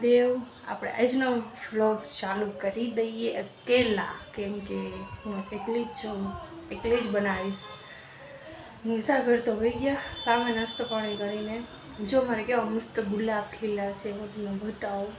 મહાદેવ, આપણે આજનો વ્લોગ ચાલુ કરી દઈએ અકેલા, કેમ કે હું એકલી જ છું, એકલી જ બનાવીશ. મુસાફર તો હોઈ ગયા, કામે નાસ્તો પાણી કરીને. જો મારે કેવા મસ્ત ગુલાબ ખીલા છે હું તમને બતાવું.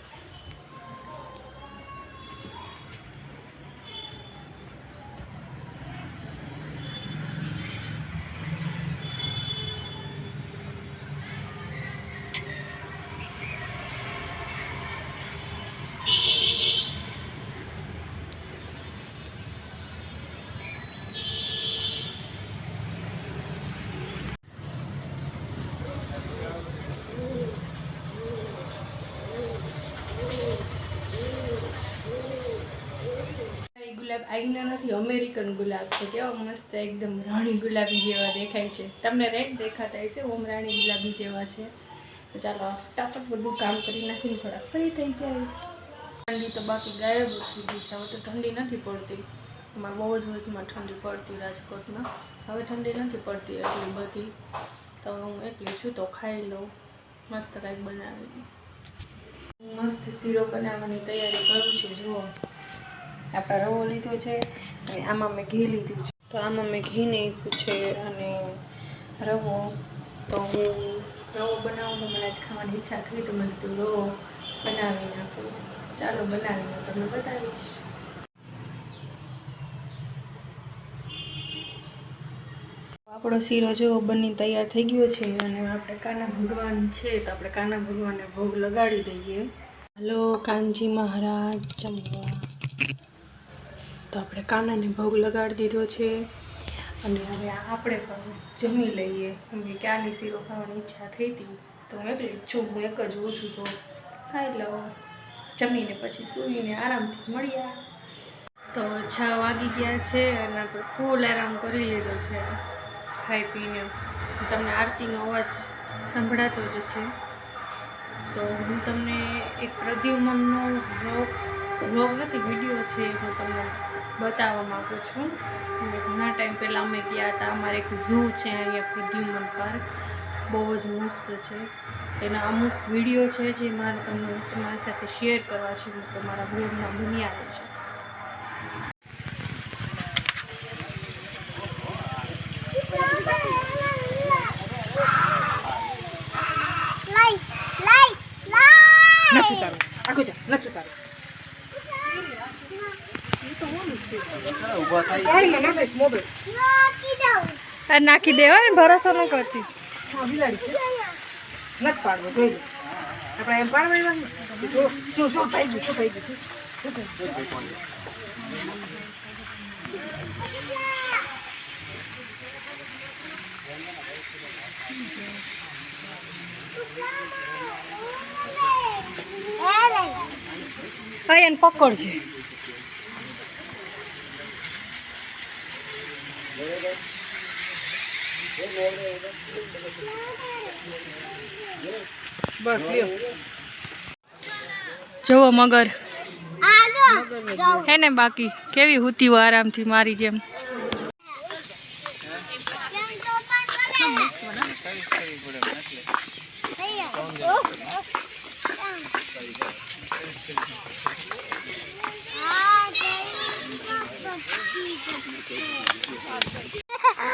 એ નથી, અમેરિકન ગુલાબ છે. કેવા મસ્ત એકદમ રાણી ગુલાબી જેવા દેખાય છે. તમને રેડ દેખાતા હશે, ઓમ રાણી ગુલાબી જેવા છે. ચાલો ફટાફટ બધું કામ કરી નાખીને થોડા ફ્રી થઈ જાય. ઠંડી તો બાકી ગાયબ થઈ ગઈ છે. હવે તો ઠંડી નથી પડતી. અમારે બહુ જ વર્ષમાં ઠંડી પડતી રાજકોટમાં. હવે ઠંડી નથી પડતી એટલી બધી. તો હું એકલી છું તો ખાઈ લઉં. મસ્ત કાંઈક બનાવી મસ્ત શીરો બનાવવાની તૈયારી કરું છું, જુઓ. આપણે રવો લીધો છે અને આમાં મેં ઘી લીધું છે. તો આમાં મેં ઘી નાખ્યું છે અને રવો. તો હું રવો બનાવું મને જ ખાવાની ઈચ્છા થઈ તો મેં કીધું રવો બનાવી નાખું. ચાલો બનાવીને તમને બતાવીશ. આપણો શીરો જેવો બની તૈયાર થઈ ગયો છે અને આપણે કાના ભગવાન છે તો આપણે કાના ભગવાનને ભોગ લગાડી દઈએ. હલો, કાનજી મહારાજ જમવા તો આપણે કાનાને ભોગ લગાડી દીધો છે. અને હવે આપણે પણ જમી લઈએ. કેમ કે ક્યાંની શીરો ખાવાની ઈચ્છા થઈ હતી, તો હું એકલી જ છું. હું એક જ ઓછું તો ખાઈ લઉં જમીને પછી સૂઈને આરામથી મળ્યા તો છ વાગી ગયા છે અને આપણે ફૂલ આરામ કરી લીધો છે. ખાઈ પીને. તમને આરતીનો અવાજ સંભળાતો જ છે તો હું તમને એક પ્રદ્યુમનનો વ્લોગ વ્લોગ નથી વીડિયો છે. હું તમને બતાવવા માગું છું. અને ઘણા ટાઈમ પહેલાં અમે ગયા હતા. અમારે એક ઝૂ છે અહીંયા પ્રદ્યુમન પાર્ક બહુ જ મસ્ત છે. તેના અમુક વીડિયો છે જે મારે તમને તમારી સાથે શેર કરવા છે. હું તમારા બ્લોગમાં બની આવે છે. નથી તારું આખું જા નથી તારું પાણીમાં નાખીશ મોબાઈલ આ નાખી દેવા ને ભરોસો ન કરતી. છે નથી પાડવો જોઈ એને પકડજે બસ લ્યો. જુઓ મગર. હે ને બાકી કેવી હુતી હોય આરામથી મારી જેમ.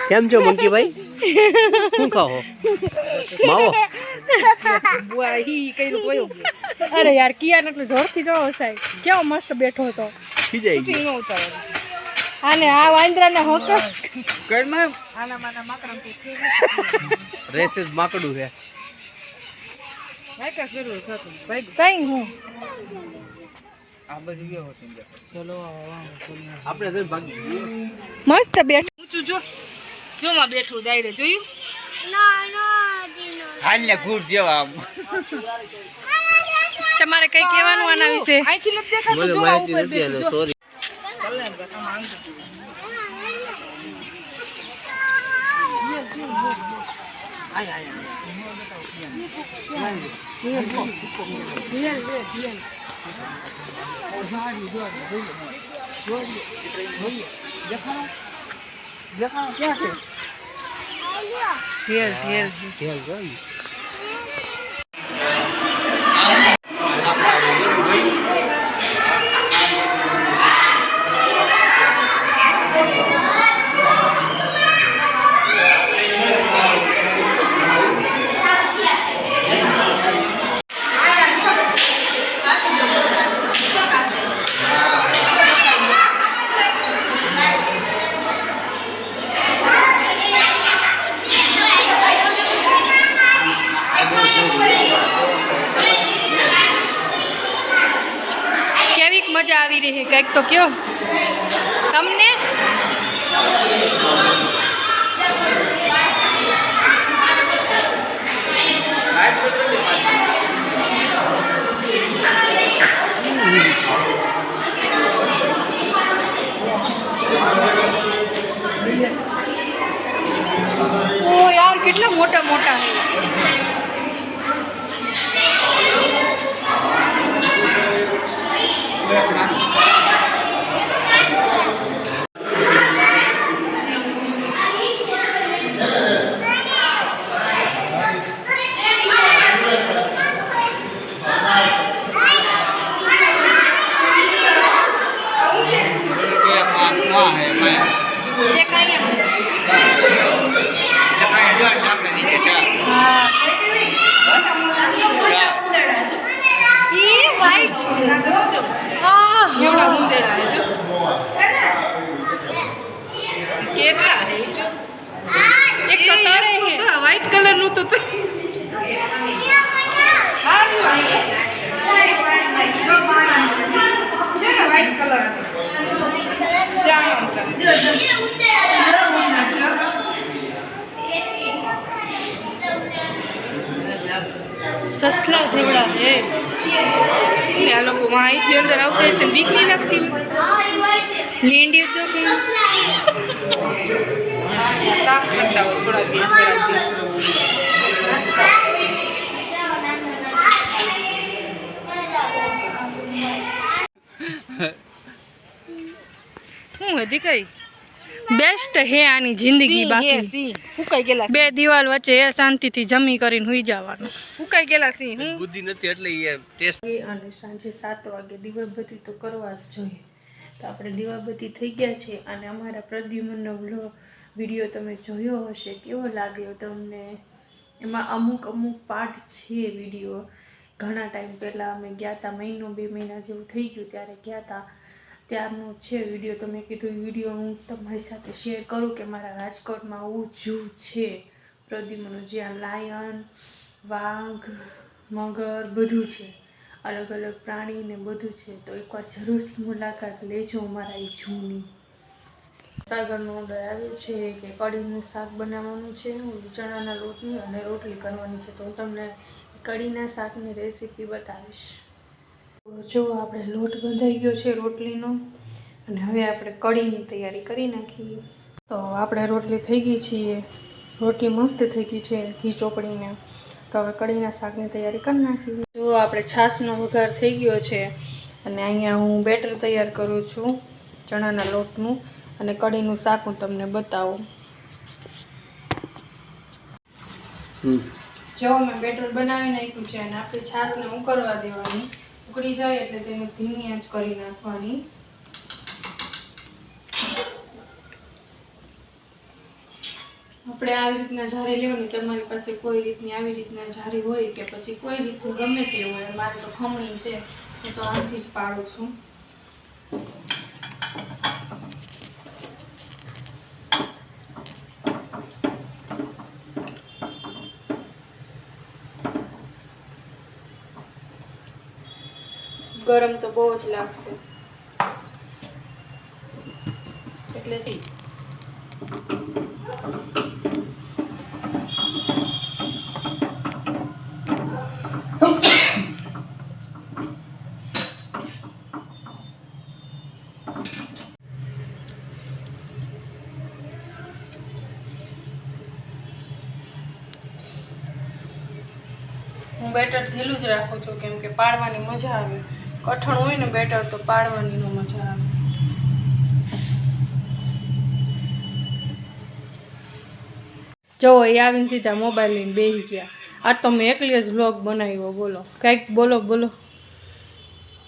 કેમ છો મંકીભાઈ? શું ખાઓ માવો? અરે યાર કિયાન એટલું જોરથી જો સાહેબ કેવો મસ્ત બેઠો હતો. ખીજાઈ ગયો. આને આ વાંદરાને તો રેસીસ માકડું છે. કઈ હું? ભાઈ તો હું મસ્ત બેઠું. ઊંચું જો. જો માં બેઠું દાયડે જોયું? ના ને. ઘૂર જેવા તમારે કઈ કહેવાનું આના વિશે? અહીંથી લપ દેખાતો જો ઉપર બેઠું આને જો. ક્યાં ઢેર ઢેર ધ્યાન જો ને. કંઈક તો કયો. તમને? ઓ યાર કેટલા મોટા મોટા હે તે કાંઈ હા ઈ white. આ એવડા ઉંદેડા હે જો કેટલા હે ઈ જો એક તો તારે હે વ્હાઈટ કલરનું તો તે છે ને વ્હાઈટ કલર જામ કરે સસલા જેવડા હે ને આ લોકો અહીંથી અંદર આવતા હશે બીક નહીં લાગતી લીંડી તો સાફ કરતા હોય થોડા દિવસ હું હતી કઈ બેસ્ટ હે આની જિંદગી બાકી. ફૂકાઈ ગયેલા બે દિવાલ વચ્ચે એ શાંતિથી જમી કરીને હુઈ જવાનું. ઉકાઈ ગયેલા સિંહ હું બુદ્ધિ નથી એટલે એ ટેસ્ટ અને સાંજે સાત વાગે દીવાબત્તી તો કરવા જ જોઈએ. તો આપણે દીવાબત્તી થઈ ગયા છે અને અમારા પ્રદ્યુમનનો વ્લોગ વીડિયો તમે જોયો હશે કેવો લાગ્યો તમને? એમાં અમુક અમુક પાર્ટ છે વીડિયો. ઘણા ટાઈમ પહેલાં અમે ગયા હતા મહિનો બે મહિના જેવું થઈ ગયું ત્યારે ગયા હતા ત્યારનો છે વીડિયો તમે કીધું વીડિયો હું તમારી સાથે શેર કરું કે મારા રાજકોટમાં આવું જૂ છે. પ્રદ્યુમનનું જ્યાં લાયન, વાઘ, મગર બધું છે. અલગ અલગ પ્રાણી ને બધું છે. તો એકવાર જરૂરથી મુલાકાત લેજો અમારા એ જૂની. સાગરનો ઓર્ડર આવ્યો છે કે કઢીનું શાક બનાવવાનું છે, ચણાના લોટની અને રોટલી કરવાની છે. તો હું તમને કઢીના શાકની રેસીપી બતાવીશ. જો આપણે લોટ બંધાઈ ગયો છે રોટલીનો અને હવે આપણે કઢીની તૈયારી કરી નાખીએ. તો આપણે રોટલી થઈ ગઈ છીએ. રોટલી મસ્ત થઈ ગઈ છે ઘી ચોપડીને. તો હવે કઢીના શાકની તૈયારી કરી નાખીએ. જો આપણે છાશનો વઘાર થઈ ગયો છે અને અહીંયા હું બેટર તૈયાર કરું છું ચણાના લોટનું અને કઢીનું શાક હું તમને બતાવું. જો મેં બેટર બનાવી નાખ્યું છે અને આપણે છાશને ઉકળવા દેવાની. ઉકળી જાય એટલે તેને ધીમી આંચ કરી નાખવાની. આપણે આવી રીતના જારી લેવાની તમારી પાસે કોઈ રીતની આવી રીતના જારી હોય કે પછી કોઈ રીતનું ગમે તે હોય, મારે તો ખમણી છે, હું તો આમથી જ પાડું છું. ગરમ તો બહુ જ લાગશે. એટલે હું બેટર ઢીલું જ રાખું છું કેમ કે પાડવાની મજા આવે. કઠણ હોય ને બેટર તો પાડવાની નો મજા આવે. જો એ આવીને સીધા મોબાઈલ લઈને બેસી ગયા. આ તો મેં એકલી જ વ્લોગ બનાવ્યો બોલો. કંઈક બોલો બોલો.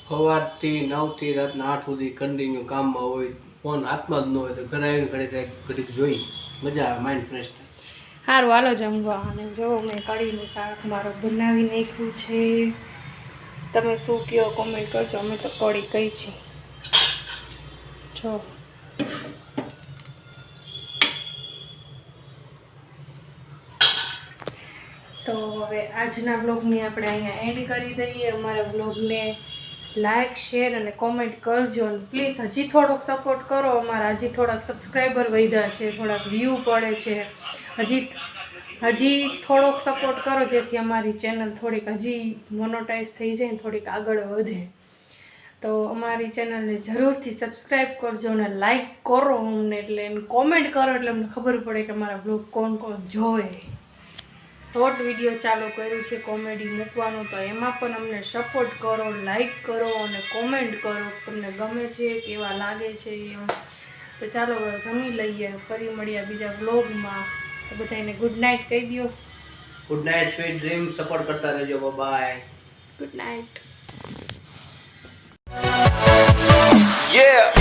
સવારથી નવથી રાતના આઠ સુધી કન્ટિન્યુ કામમાં હોય ફોન હાથમાં જ ન હોય તો ઘરે આવીને ઘડી કંઈક ઘડીક જોઈ. મજા આવે માઇન્ડ ફ્રેશ થાય. સારું હાલો જમવા. અને જો મેં કઢીનું શાક મારો બનાવી નાખ્યું છે. તમે શું કહો કોમેન્ટ કરજો, અમે તો કઢી કઈ છે જો. તો હવે આજના બ્લોગને આપણે અહીંયા એન્ડ કરી દઈએ. અમારા બ્લોગને લાઇક શેર અને કોમેન્ટ કરજો અને પ્લીઝ હજી થોડોક સપોર્ટ કરો. અમારા હજી થોડાક સબસ્ક્રાઈબર વધ્યા છે, થોડાક વ્યૂ પડે છે. હજી હજી થોડોક સપોર્ટ કરો જેથી અમારી ચેનલ થોડીક હજી મોનોટાઈઝ થઈ જાય ને થોડીક આગળ વધે. તો અમારી ચેનલને જરૂરથી સબસ્ક્રાઈબ કરજો અને લાઈક કરો અમને એટલે એને કોમેન્ટ કરો એટલે અમને ખબર પડે કે અમારા બ્લોગ કોણ કોણ જોવે. શોર્ટ વીડિયો ચાલુ કર્યું છે કોમેડી મૂકવાનું, તો એમાં પણ અમને સપોર્ટ કરો લાઈક કરો અને કોમેન્ટ કરો. તમને ગમે છે, કેવા લાગે છે તો ચાલો જમી લઈએ, ફરી મળ્યા બીજા બ્લોગમાં તો બધાને ગુડ નાઇટ કહી દો good night sweet dream support કરતા રહેજો. Bye good night Yeah.